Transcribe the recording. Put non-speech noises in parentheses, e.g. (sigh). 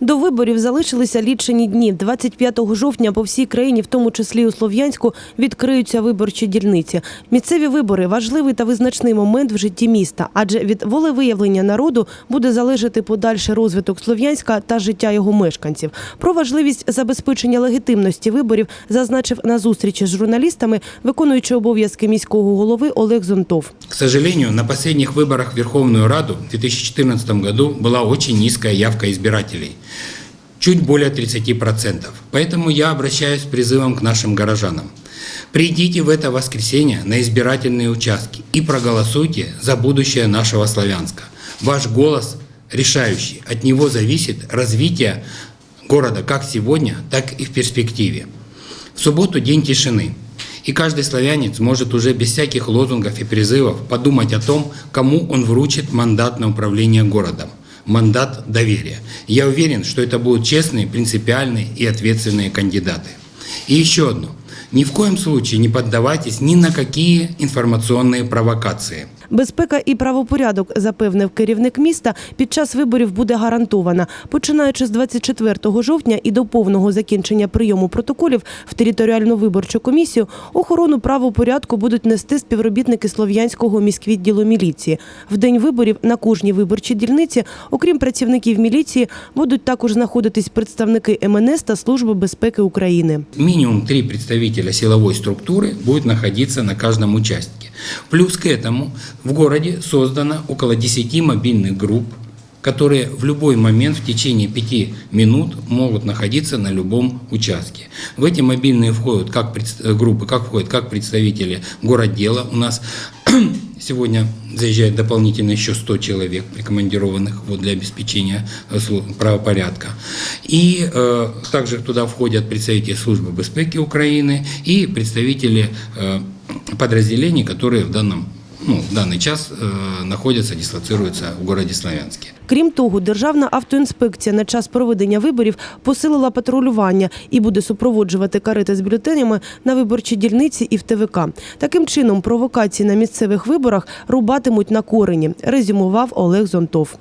До виборів залишилися лічені дні. 25 жовтня по всій країні, в тому числі у Слов'янську, відкриються виборчі дільниці. Місцеві вибори важливий та визначний момент в житті міста, адже від волевиявлення народу буде залежати подальший розвиток Слов'янська та життя його мешканців. Про важливість забезпечення легітимності виборів зазначив на зустрічі з журналістами виконуючий обов'язки міського голови Олег Зонтов. К сожалению, на последних выборах в Верховную Раду в 2014 году была очень низкая явка избирателей. Чуть более 30%. Поэтому я обращаюсь с призывом к нашим горожанам. Придите в это воскресенье на избирательные участки и проголосуйте за будущее нашего Славянска. Ваш голос решающий. От него зависит развитие города как сегодня, так и в перспективе. В субботу день тишины. И каждый славянец может уже без всяких лозунгов и призывов подумать о том, кому он вручит мандат на управление городом. Мандат доверия. Я уверен, что это будут честные, принципиальные и ответственные кандидаты. И еще одно. Ни в коем случае не поддавайтесь ни на какие информационные провокации. Безпека і правопорядок, запевнив керівник міста, під час виборів буде гарантована. Починаючи з 24 жовтня і до повного закінчення прийому протоколів в територіальну виборчу комісію, охорону правопорядку будуть нести співробітники Слов'янського міськвідділу міліції. В день виборів на кожній виборчій дільниці, окрім працівників міліції, будуть також знаходитись представники МНС та Служби безпеки України. Минимум три представителя силовой структуры будет находиться на каждом участке. Плюс к этому в городе создано около 10 мобильных групп, которые в любой момент в течение пяти минут могут находиться на любом участке. В эти мобильные входят как э, группы, как входят как представители городдела. У нас (clears throat) сегодня заезжает дополнительно еще 100 человек, прикомандированных вот, для обеспечения э, слу- правопорядка. И э, также туда входят представители службы безпеки Украины и представители э, подразделений, которые в данном ну, в даний час знаходяться, находятся, у в городе Славянске. Крім того, Державна автоінспекція на час проведення виборів посилила патрулювання і буде супроводжувати карети з бюлетенями на виборчі дільниці і в ТВК. Таким чином, провокації на місцевих виборах рубатимуть на корені, резюмував Олег Зонтов.